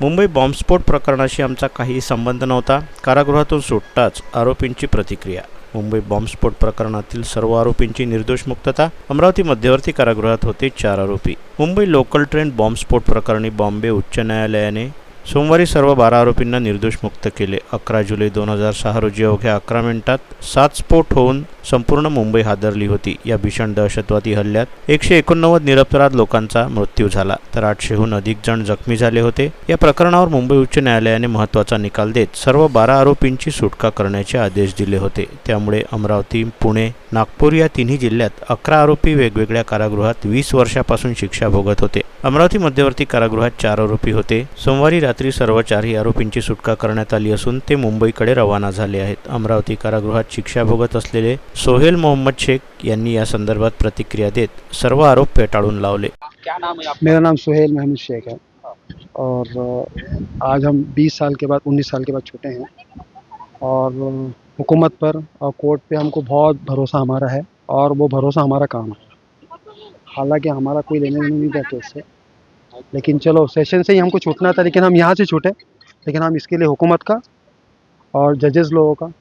मुंबई बॉम्बस्फोट प्रकरणाशी आमचा काही संबंध नव्हता. कारागृहातून सुटताच आरोपींची प्रतिक्रिया. मुंबई बॉम्बस्फोट प्रकरणातील सर्व आरोपींची निर्दोष मुक्तता अमरावती मध्यवर्ती कारागृहात होते चार आरोपी. मुंबई लोकल ट्रेन बॉम्बस्फोट प्रकरणी बॉम्बे उच्च न्यायालयाने सोमवारी सर्व बारा आरोपींना निर्दोष मुक्त केले. अकरा जुलै दोन हजार सहा रोजी अवघ्या अकरा मिनिटात सात स्फोट होऊन संपूर्ण मुंबई हादरली होती. या भीषण दहशतवादी हल्ल्यात एकशे एकोणनव्वद निरपराध लोकांचा मृत्यू झाला. तर आठशेहून अधिक जण जखमी झाले होते. या प्रकरणावर मुंबई उच्च न्यायालयाने महत्त्वाचा निकाल देत सर्व बारा आरोपींची सुटका करण्याचे आदेश दिले होते. त्यामुळे अमरावती पुणे नागपूर या तिन्ही जिल्ह्यात अकरा आरोपी वेगवेगळ्या कारागृहात वीस वर्षापासून शिक्षा भोगत होते. अमरावती मध्यवर्ती कारागृहात चार आरोपी होते. सोमवारी रात्री सर्व चारही आरोपींची सुटका करण्यात आली असून ते मुंबईकडे रवाना झाले आहेत. अमरावती कारागृहात शिक्षा भोगत असलेले सोहेल मोहम्मद शेख यांनी या संदर्भात प्रतिक्रिया देत सर्व आरोप फेटाळून लावले. क्या नाम मेरा नाम सुहेल महमूद शेख है और आज हम 20 साल के बाद 19 साल के बाद छूटे हैं और हुकूमत पर और कोर्ट पे हमको बहुत भरोसा हमारा है और वो भरोसा हमारा काम है। हालाँकि हमारा कोई लेने देने नहीं था केस से लेकिन चलो सेशन से ही हमको छूटना था लेकिन हम यहाँ से छूटे। लेकिन हम इसके लिए हुकूमत का और जजेस लोगों का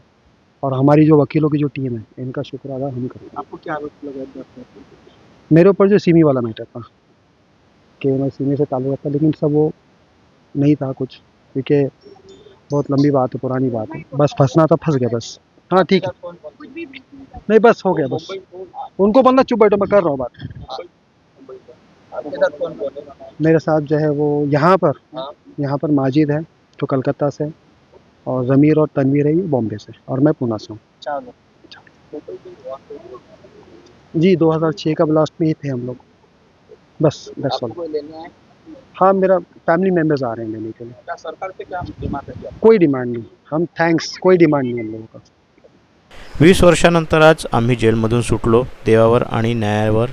और हमारी जो वकीलों की जो टीम है इनका शुक्र अदा हम करते हैं। आपको क्या आरोप लगा मेरे ऊपर जो सीमी वाला मैटर था कि मैं सीमी से ताल्लुक रखता लेकिन सब वो नहीं था कुछ क्योंकि बहुत लंबी बात है पुरानी बात है। बस फंसना था फंस गया बस। हाँ ठीक है। नहीं बस हो गया बस। उनको बोलना चुप बैठो मैं कर रहा हूँ बात। आपके साथ कौन कौन है? मेरे साथ जो है वो यहाँ पर हाँ। यहाँ पर माजिद है जो कलकत्ता से और ज़मीर और तनवीर है ये बॉम्बे से और मैं पूना से हूँ। जी 2006 का ब्लास्ट में ही थे हम लोग। बस लेने आए? हाँ मेरा फैमिली मेंबर्स आ रहे हैं लेने के लिए। सरकार से क्या डिमांड है कोई डिमांड नहीं। हम थैंक्स कोई डिमांड नहीं हम लोगों का। वीस वर्षानंतर आज आम्ही जेलमधून सुटलो देवावर आणि न्यायावर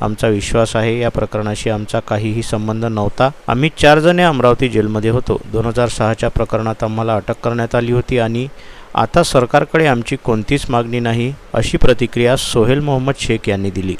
आमचा विश्वास आहे या प्रकरणाशी आमचा काहीही संबंध नव्हता. आम्ही चार जणे अमरावती जेलमध्ये होतो. दोन हजार सहाच्या प्रकरणात आम्हाला अटक करण्यात आली होती आणि आता सरकारकडे आमची कोणतीच मागणी नाही अशी प्रतिक्रिया सोहेल मोहम्मद शेख यांनी दिली.